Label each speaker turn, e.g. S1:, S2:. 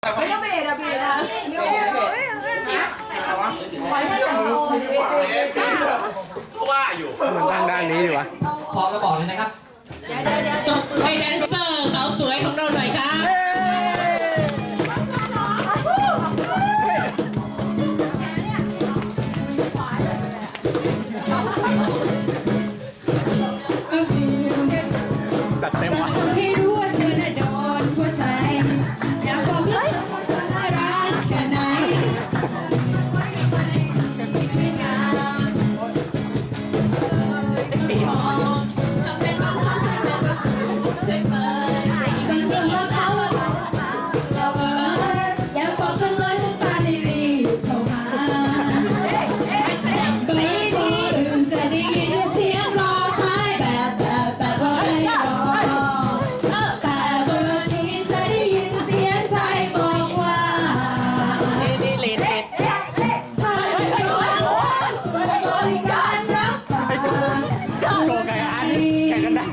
S1: ไม่ต้องเบรดอะเบรดอะเดี๋ยว
S2: เพราะว่าอยู่
S3: มันตั้งด้านนี้ดีวะ
S4: พร้อมแล้วบอกเลยนะครับ
S5: ตบให้แดนเซอร์สาวสวยของเราหน่อยครับ
S3: จัดเต็ม
S5: แต่
S3: ว่ะ
S5: ทำให้รู้ว่าเธอน่ะ 네.